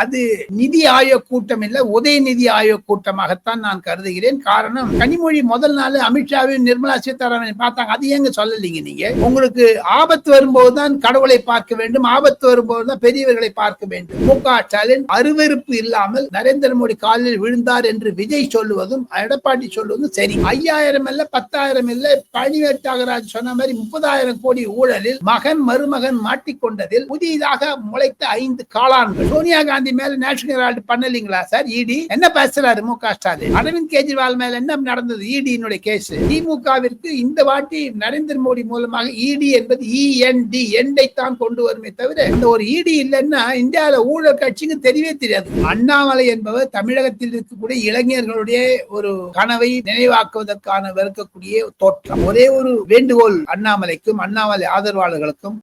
அது நிதி ஆயோக் கூட்டம் இல்லை உதயநிதி ஆயோக் கூட்டமாகத்தான் நான் கருதுகிறேன். காரணம் கனிமொழி முதல் நாள் அமித்ஷாவையும் நிர்மலா சீதாராமன் பார்த்தாங்க. அது ஏங்க சொல்லலீங்க நீங்க? உங்களுக்கு ஆபத்து வரும்போதுதான் கடவுளை பார்க்க வேண்டும். ஆபத்து வரும்போது தான் பெரியவர்களை பார்க்க வேண்டும். மு க ஸ்டாலின் அருவருப்பு இல்லாமல் நரேந்திர மோடி காலில் விழுந்தார் என்று விஜய் சொல்லுவதும் எடப்பாடி சொல்லுவதும் சரி. ஐயாயிரம் இல்ல பத்தாயிரம் இல்ல பழனிவேல் தியாகராஜ் சொன்ன மாதிரி முப்பதாயிரம் கோடி ஊழலில் மகன் மருமகன் மாட்டிக்கொண்டதில் புதிதாக முளைத்த ஐந்து காளான்கள். சோனியா காந்தி மேல நேஷனல் ஹெரால்டு பண்ணலீங்களா? சார் இடி என்ன பேசுறாரு மு க ஸ்டாலின்? அரவிந்த் கெஜ்ரிவால் மேல என்ன நடந்தது இடியினுடைய கேஸ் திமுகவிற்கு இந்த வாட்டி நரேந்திர மோடி மூலமாக இடி என்பது இஎன்டி எண்டை தான் கொண்டு வருமே தவிர இந்த ஒரு இடி இல்லைன்னா இந்தியாவில ஊழல் கட்சிக்கு தெரியவே தெரியாது. அண்ணாமலை என்பவர் தமிழகத்தில் இருக்கக்கூடிய இளைஞர்களுடைய ஒரு கனவை நினைவாக்குவதற்கான இருக்கக்கூடிய தோற்றம். ஒரே ஒரு வேண்டுகோள் அண்ணாமலைக்கும் அண்ணாமலை ஆதரவாளர்களுக்கும்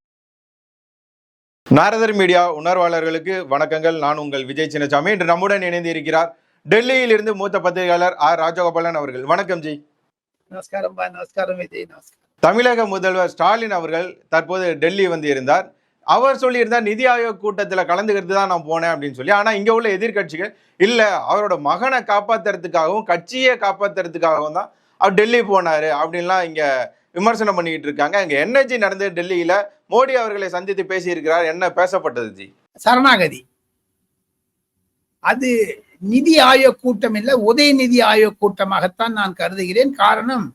நாரதர் மீடியா உணர்வாளர்களுக்கு வணக்கங்கள். நான் உங்கள் விஜய் சின்னசாமி. இன்று நம்முடன் இணைந்து இருக்கிறார் டெல்லியில் இருந்து மூத்த பத்திரிகையாளர் ஆர். ராஜகோபாலன் அவர்கள். வணக்கம் ஜி. நமஸ்காரம் நமஸ்காரம் விஜய் நமஸ்காரம். தமிழக முதல்வர் ஸ்டாலின் அவர்கள் தற்போது டெல்லி வந்து இருந்தார். அவர் சொல்லியிருந்தார் நிதி ஆயோக் கூட்டத்தில் கலந்துக்கிறது தான் நான் போனேன் அப்படின்னு சொல்லி. ஆனா இங்க உள்ள எதிர்க்கட்சிகள் இல்ல அவரோட மகனை காப்பாத்துறதுக்காகவும் கட்சியை காப்பாத்துறதுக்காகவும் தான் அவர் டெல்லி போனாரு அப்படின்லாம் இங்க விமர்சனம் பண்ணிக்கிட்டு இருக்காங்க. இங்க என்னஜி நடந்தது டெல்லியில. மோடி அவர்களை சந்தித்து பேசியிருக்கிறார். என்ன பேசப்பட்டது ஜி? சரணாகதி. அது நிதி ஆயோக் கூட்டம் இல்லை உதயநிதி ஆயோக் கூட்டமாகத்தான் நான் கருதுகிறேன். காரணம்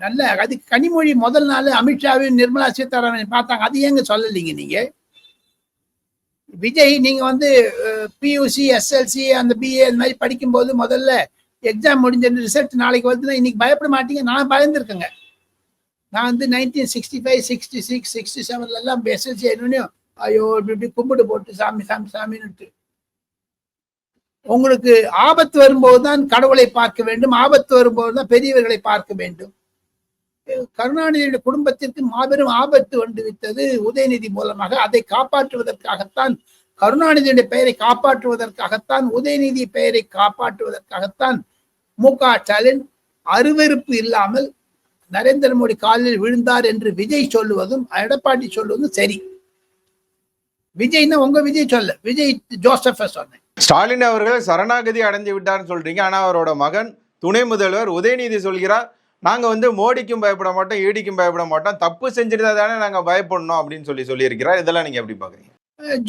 நல்ல அது கனிமொழி முதல் நாள் அமித்ஷாவையும் நிர்மலா சீதாராமன் பார்த்தாங்க. அது ஏங்க சொல்லலீங்க நீங்க? விஜய் நீங்க வந்து பியூசி எஸ்எல்சி அந்த பிஏ அந்த மாதிரி படிக்கும்போது முதல்ல எக்ஸாம் முடிஞ்ச ரிசல்ட் நாளைக்கு வருதுன்னா இன்னைக்கு பயப்பட மாட்டீங்க. நான் பயந்துருக்கேங்க. நான் வந்து nineteen sixty five sixty six sixty செவன்லலாம் எல்லாம் எஸ்எல்சி என்னன்னு ஐயோ இப்படி இப்படி கும்பிடு போட்டு சாமி சாமி சாமின்னுட்டு. உங்களுக்கு ஆபத்து வரும்போது தான் கடவுளை பார்க்க வேண்டும். ஆபத்து வரும்போது தான் பெரியவர்களை பார்க்க வேண்டும். கருணாநிதியுடைய குடும்பத்திற்கு மாபெரும் ஆபத்து வந்து விட்டது உதயநிதி மூலமாக. அதை காப்பாற்றுவதற்காகத்தான் கருணாநிதியுடைய பெயரை காப்பாற்றுவதற்காகத்தான் உதயநிதி பெயரை காப்பாற்றுவதற்காகத்தான் மு க ஸ்டாலின் அருவருப்பு இல்லாமல் நரேந்திர மோடி காலில் விழுந்தார் என்று விஜய் சொல்லுவதும் எடப்பாடி சொல்லுவதும் சரி. விஜய்னா உங்க விஜய் சொல்ல விஜய் ஜோசப்ப சொன்னேன். ஸ்டாலின் அவர்கள் சரணாகதி அடைஞ்சு விட்டார்னு சொல்றீங்க. ஆனா அவரோட மகன் துணை முதல்வர் உதயநிதி சொல்கிறார் நாங்க வந்து மோடிக்கும் பயப்பட மாட்டோம் ஈடிக்கும் பயப்பட மாட்டோம் தப்பு செஞ்சிருந்தா தானே நாங்க பயப்படணும் அப்படின்னு சொல்லி சொல்லியிருக்கிறார். இதெல்லாம் நீங்க எப்படி பாக்குறீங்க?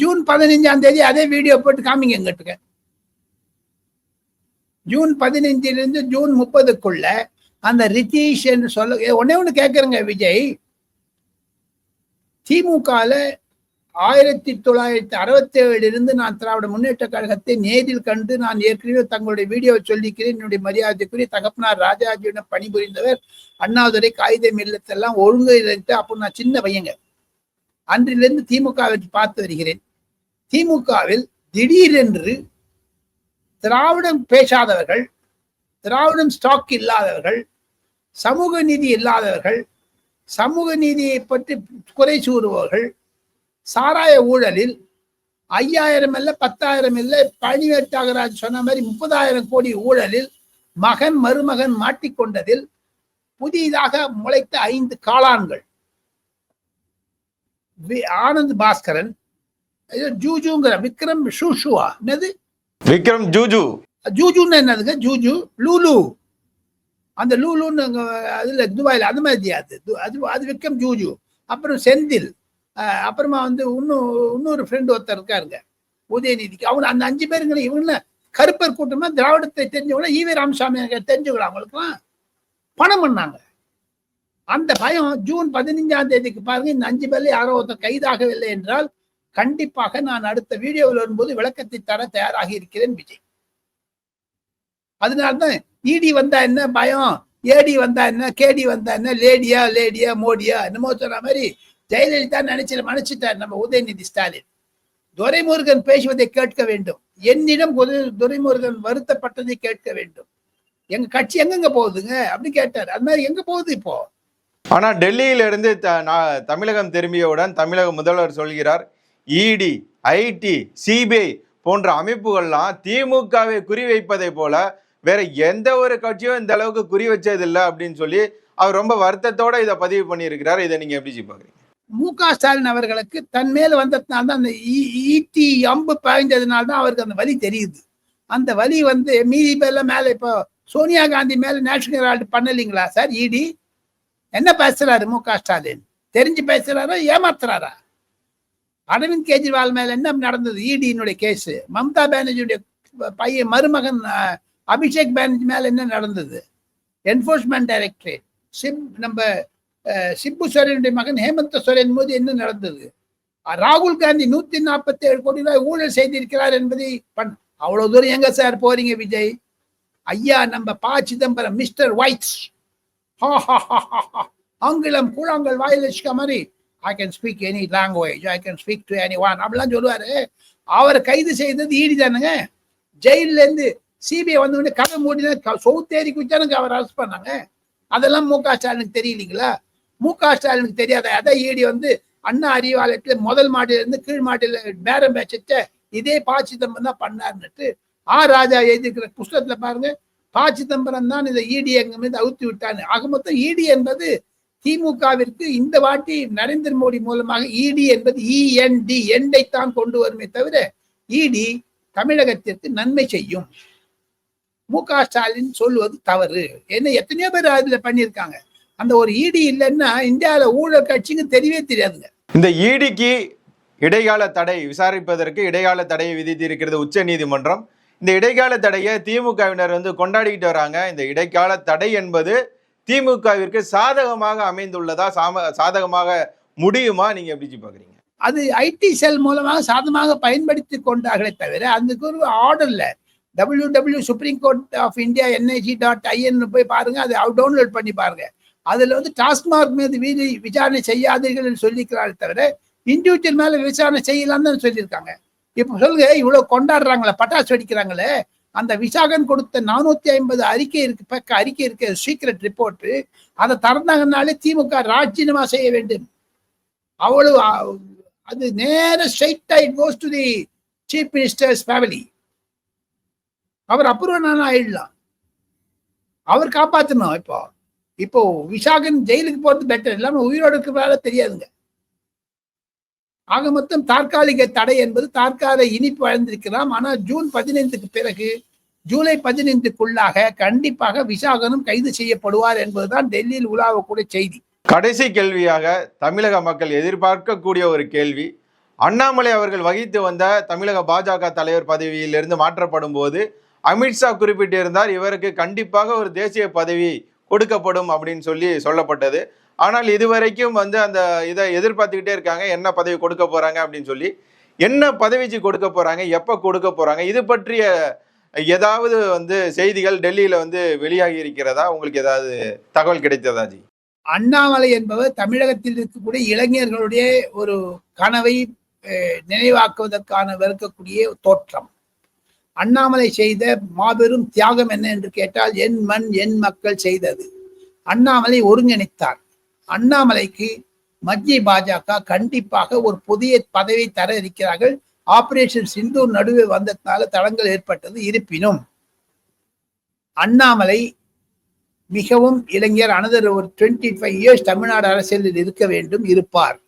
ஜூன் பதினஞ்சாம் தேதி அதே வீடியோ போட்டு காமிங்க எங்கிட்ட. ஜூன் பதினைஞ்சிலிருந்து ஜூன் முப்பதுக்குள்ள அந்த ரித்தீஷ் என்று சொல்ல ஏ, ஒன்று ஒண்ணு விஜய். திமுகவில் ஆயிரத்தி தொள்ளாயிரத்தி அறுபத்தி ஏழிலிருந்து நான் திராவிட முன்னேற்ற கழகத்தை நேரில் கண்டு நான் ஏற்கனவே தங்களுடைய வீடியோவை சொல்லிக்கிறேன். என்னுடைய மரியாதைக்குரிய தகப்பனார் ராஜாஜியிடம் பணிபுரிந்தவர் அண்ணாதுரை காகிதம் இல்லத்தெல்லாம் ஒழுங்கு அப்போ நான் சின்ன பையங்க. அன்றிலிருந்து திமுகவை பார்த்து வருகிறேன். திமுகவில் திடீரென்று திராவிடம் பேசாதவர்கள் திராவிடம் ஸ்டாக் இல்லாதவர்கள் சமூக நீதி இல்லாதவர்கள் சமூக நீதியை பற்றி குறை சூறுபவர்கள் சாராய ஊழலில் ஐயாயிரம் இல்லை பத்தாயிரம் இல்லை பழனிவேல் தியாகராஜ் சொன்ன மாதிரி முப்பதாயிரம் கோடி ஊழலில் மகன் மருமகன் மாட்டிக்கொண்டதில் புதிதாக முளைத்த ஐந்து காளான்கள். வி- ஆனந்த் பாஸ்கரன் ஜூஜுங்கிற விக்ரம் ஷூஷுவா என்னது? விக்ரம் ஜூஜு. ஜூஜுன்னு என்னதுங்க? ஜூஜு லூலு. அந்த லூலுன்னு அதில் துபாயில் அது அந்த மாதிரி அது அது அது விற்கும் ஜூஜு. அப்புறம் செந்தில். அப்புறமா வந்து இன்னும் இன்னொரு ஃப்ரெண்டு ஒருத்தர் இருக்காருங்க. உதயநிதிக்கு. அவங்க அந்த அஞ்சு பேருங்களை இவங்கள கருப்பர் கூட்டமாக திராவிடத்தை தெரிஞ்சவங்கள ஈவே ராமசாமி தெரிஞ்சுக்கலாம் அவங்களுக்குலாம் பணம் பண்ணாங்க. அந்த பயம் ஜூன் பதினைஞ்சாம் தேதிக்கு பாருங்க இந்த அஞ்சு பேர்ல யாரோ ஒருத்தர் கைதாகவில்லை என்றால் கண்டிப்பாக நான் அடுத்த வீடியோவில் வரும்போது விளக்கத்தை தர தயாராகி இருக்கிறேன் விஜய். அதனால்தான் இடி வந்தா என்ன பயம்? ஏடி வந்தா என்ன? கேடி வந்தா என்ன? லேடியா லேடியா மோடியா? என்னமோ சொன்ன மாதிரி ஜெயலலிதா நினைச்சு மன்னிச்சிட்டார் நம்ம உதயநிதி ஸ்டாலின். துரைமுருகன் பேசுவதை கேட்க வேண்டும். என்னிடம் துரைமுருகன் வருத்தப்பட்டதை கேட்க வேண்டும். எங்க கட்சி எங்கெங்க போகுதுங்க? அப்படின்னு கேட்டார். அது மாதிரி எங்க போகுது இப்போ? ஆனா டெல்லியில இருந்து த- தமிழகம் திரும்பியவுடன் தமிழக முதல்வர் சொல்கிறார் இடி ஐடி சிபிஐ போன்ற அமைப்புகள்லாம் திமுகவை குறிவைப்பதை போல வேற எந்த ஒரு கட்சியும் இந்த அளவுக்கு குறி வச்சது இல்லை அப்படின்னு சொல்லி அவர் ரொம்ப வருத்தத்தோட இதை பதிவு பண்ணியிருக்கிறார். இதை நீங்க எப்படி பாக்குறீங்க மு க ஸ்டாலின் அவர்களுக்கு தன் மேல வந்ததுனால தான் அந்த ஈட்டி அம்பு பாய்ஞ்சதுனால தான் அவருக்கு அந்த வலி தெரியுது. அந்த வலி வந்து மீதி பேர்லாம் மேல இப்போ சோனியா காந்தி மேல நேஷனல் ஹெரால்டு பண்ணலீங்களா? சார் இடி என்ன பேசுறாரு மு க ஸ்டாலின்? தெரிஞ்சு பேசுறாரா? ஏமாத்துறாரா? அரவிந்த் கெஜ்ரிவால் மேல என்ன நடந்தது? இடியினுடைய கேஸ் மம்தா பானர்ஜியுடைய பையன் மருமகன் அபிஷேக் பேனர்ஜி மேல என்ன நடந்தது? என்போர்ஸ்மெண்ட் டைரக்டரேட் சிம் நம்ம சிம்பு சோரனுடைய மகன் ஹேமந்த சோரன் போது என்ன நடந்தது? ராகுல் காந்தி நூத்தி நாற்பத்தி ஏழு கோடி ரூபாய் ஊழல் செய்திருக்கிறார் என்பதை பண் அவ்வளவு தூரம் எங்க சார் போறீங்க விஜய்? ஐயா நம்ம ப சிதம்பரம் மிஸ்டர் ஒயிட்ஸ் ஆங்கிலம் கூழாங்கல் வாயில் வச்சுக்க மாதிரி I can speak any language I can speak to anyone அப்படிலாம் சொல்லுவாரு. அவரை கைது செய்தது ஈடி தானுங்க? ஜெயிலேருந்து இருந்து சிபிஐ வந்து உடனே கதை மூடினா சவுத்தேரி குச்சானுங்க அவர் அரெஸ்ட் பண்ணாங்க. அதெல்லாம் மு க ஸ்டாலினுக்கு தெரியலீங்களா? மு க ஸ்டாலினுக்கு தெரியாத? அதான் ஈடி வந்து அண்ணா அறிவாலயத்துல முதல் மாடியில இருந்து கீழ் மாடியில பேரம் பேச்ச இதே பா சிதம்பரம் தான் பண்ணாருன்னுட்டு ஆ ராஜா எழுதியிருக்கிற புஸ்தகத்துல பாருங்க. பா சிதம்பரம் தான் இந்த இடி எங்க மீது அவுத்து விட்டான்னு. ஆக மொத்தம் இடி என்பது திமுகவிற்கு இந்த வாட்டி நரேந்திர மோடி மூலமாக இடி என்பது இஎன்டி எண்டை தான் கொண்டு வருமே தவிர இடி தமிழகத்திற்கு நன்மை செய்யும். மு க ஸ்டாலின் சொல்லுவது தவறு. என்ன எத்தனையோ பேர் அதுல பண்ணியிருக்காங்க. அந்த ஒரு இடி இல்லைன்னா இந்தியாவில ஊழல் கட்சிக்கு தெரியவே தெரியாதுங்க. இந்த ஈடிக்கு இடைக்கால தடை விசாரிப்பதற்கு இடைக்கால தடையை விதித்து இருக்கிறது உச்ச நீதிமன்றம். இந்த இடைக்கால தடையை திமுகவினர் வந்து கொண்டாடிக்கிட்டு வராங்க. இந்த இடைக்கால தடை என்பது திமுகவிற்கு சாதகமாக அமைந்துள்ளதா சாம சாதகமாக முடியுமா? நீங்க எப்படி பாக்குறீங்க? அது ஐடி செல் மூலமாக சாதமாக பயன்படுத்தி கொண்டார்களே தவிர அதுக்கு ஒரு ஆர்டர்ல W W supreme court of India NIC dot in போய் பாருங்க அதை டவுன்லோட் பண்ணி பாருங்க. அதுல வந்து டாஸ்மாக் மீது வீதி விசாரணை செய்யாதீர்கள் என்று சொல்லிக்கிறார்கள் தவிர இண்டிவிஜுவல் மேல விசாரணை செய்யலாம்னு தான் சொல்லியிருக்காங்க. இப்ப சொல்லுங்க இவ்வளவு கொண்டாடுறாங்களே பட்டாசு வெடிக்கிறாங்களே அந்த விசாகன் கொடுத்த நானூத்தி ஐம்பது அறிக்கை இருக்கு பக்க அறிக்கை இருக்கு சீக்கிரட் ரிப்போர்ட் அதை திறந்தாங்கனாலே திமுக ராஜினாமா செய்ய வேண்டும். அவ்வளவு அது நேர straight it goes to the chief minister's family அவர் அப்புறம் ஆயிடலாம். அவர் காப்பாத்தணும் இப்போ. இப்போ விசாகன் ஜெயிலுக்கு போறது பெட்டர் இல்லாம உயிரோடு இருக்கிறதால தெரியாதுங்க. ஆக மொத்தம் தற்காலிக தடை என்பது தற்கால இனிப்பு வளர்ந்திருக்கலாம் ஆனால் ஜூன் பதினைந்துக்கு பிறகு ஜூலை பதினைந்துக்குள்ளாக கண்டிப்பாக விசாகனும் கைது செய்யப்படுவார் என்பதுதான் டெல்லியில் உலாவக்கூடிய செய்தி. கடைசி கேள்வியாக தமிழக மக்கள் எதிர்பார்க்கக்கூடிய ஒரு கேள்வி. அண்ணாமலை அவர்கள் வகித்து வந்த தமிழக பாஜக தலைவர் பதவியிலிருந்து மாற்றப்படும் போது அமித்ஷா குறிப்பிட்டிருந்தார் இவருக்கு கண்டிப்பாக ஒரு தேசிய பதவி கொடுக்கப்படும் அப்படின்னு சொல்லி சொல்லப்பட்டது. ஆனால் இதுவரைக்கும் வந்து அந்த இதை எதிர்பார்த்துக்கிட்டே இருக்காங்க என்ன பதவி கொடுக்க போறாங்க அப்படின்னு சொல்லி. என்ன பதவிச்சு கொடுக்க போறாங்க எப்போ கொடுக்க போறாங்க இது பற்றிய ஏதாவது வந்து செய்திகள் டெல்லியில வந்து வெளியாகி இருக்கிறதா? உங்களுக்கு ஏதாவது தகவல் கிடைத்ததா ஜி? அண்ணாமலை என்பவர் தமிழகத்தில் இருக்கக்கூடிய இளைஞர்களுடைய ஒரு கனவை நினைவாக்குவதற்கான வெறுக்கக்கூடிய தோற்றம். அண்ணாமலை செய்த மாபெரும் தியாகம் என்ன என்று கேட்டால் என் மண் என் மக்கள் செய்தது. அண்ணாமலை ஒருங்கிணைத்தார். அண்ணாமலைக்கு மத்திய பாஜக கண்டிப்பாக ஒரு புதிய பதவி தர இருக்கிறார்கள். ஆபரேஷன் சிந்தூர் நடுவே வந்ததுனால தடங்கள் ஏற்பட்டது இருப்பினும் அண்ணாமலை மிகவும் இளைஞர் அனதர் ஒரு டுவெண்ட்டி ஃபைவ் இயர்ஸ் தமிழ்நாடு அரசியலில் இருக்க வேண்டும் இருப்பார்.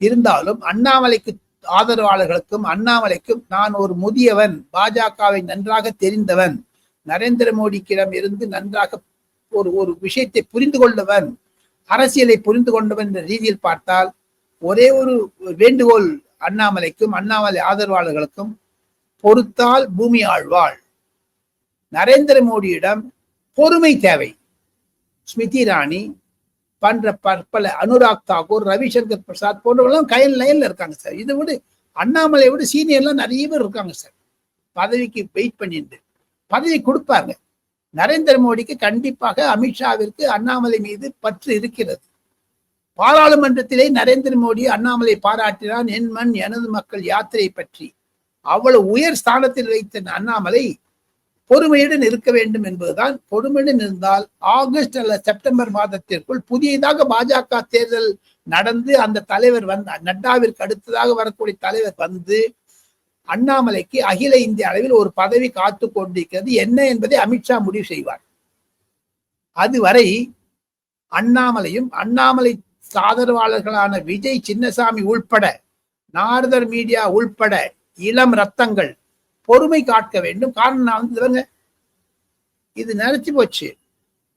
இருந்தாலும் அண்ணாமலைக்கு ஆதரவாளர்களுக்கும் அண்ணாமலைக்கும் நான் ஒரு முதியவன் பாஜகவை நன்றாக தெரிந்தவன் நரேந்திர மோடிக்கிடம் இருந்து நன்றாக ஒரு ஒரு விஷயத்தை புரிந்து கொண்டவன் அரசியலை புரிந்து கொண்டவன் என்ற ரீதியில் பார்த்தால் ஒரே ஒரு வேண்டுகோள் அண்ணாமலைக்கும் அண்ணாமலை ஆதரவாளர்களுக்கும் பொறுத்தால் பூமி ஆழ்வாள். நரேந்திர மோடியிடம் பொறுமை தேவை. ஸ்மிருதி ராணி பண்ற பற்பல அனுராக் தாக்கூர் ரவிசங்கர் பிரசாத் போன்றவங்களாம் கையில் லைன்ல இருக்காங்க சார். இதை விட அண்ணாமலை விட சீனியர்லாம் நிறைய பேர் இருக்காங்க சார். பதவிக்கு வெயிட் பண்ணிட்டு. பதவி கொடுப்பாங்க. நரேந்திர மோடிக்கு கண்டிப்பாக அமித்ஷாவிற்கு அண்ணாமலை மீது பற்று இருக்கிறது. பாராளுமன்றத்திலே நரேந்திர மோடி அண்ணாமலை பாராட்டினான் என் மண் எனது மக்கள் யாத்திரை பற்றி. அவ்வளவு உயர் ஸ்தானத்தில் வைத்த அண்ணாமலை பொறுமையுடன் இருக்க வேண்டும் என்பதுதான் பொறுமையுடன் இருந்தால் ஆகஸ்ட் அல்ல செப்டம்பர் மாதத்திற்குள் புதியதாக பாஜக தேர்தல் நடந்து அந்த தலைவர் வந்து நட்டாவிற்கு அடுத்ததாக வரக்கூடிய தலைவர் வந்து அண்ணாமலைக்கு அகில இந்திய அளவில் ஒரு பதவி காத்து கொண்டிருக்கிறது. என்ன என்பதை அமித்ஷா முடிவு செய்வார். அதுவரை அண்ணாமலையும் அண்ணாமலை சாதரவாளர்களான விஜய் சின்னசாமி உள்பட நாரதர் மீடியா உள்பட இளம் ரத்தங்கள் பொறுமை காக்க வேண்டும். காரணம் நான் வந்து இது நினைச்சு போச்சு.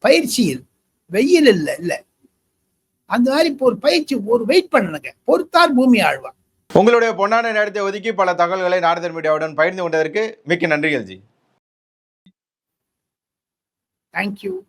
பயிற்சியில் வெயில் இல்ல இல்ல. அந்த மாதிரி ஒரு பயிற்சி ஒரு வெயிட் பண்ணுங்க. பொறுத்தார் பூமி ஆழ்வா உங்களுடைய பொன்னான நேரத்தை ஒதுக்கி பல தகவல்களை நாரதர் மீடியாவுடன் பகிர்ந்து கொண்டதற்கு மிக்க நன்றிகள் ஜி. தேங்க்யூ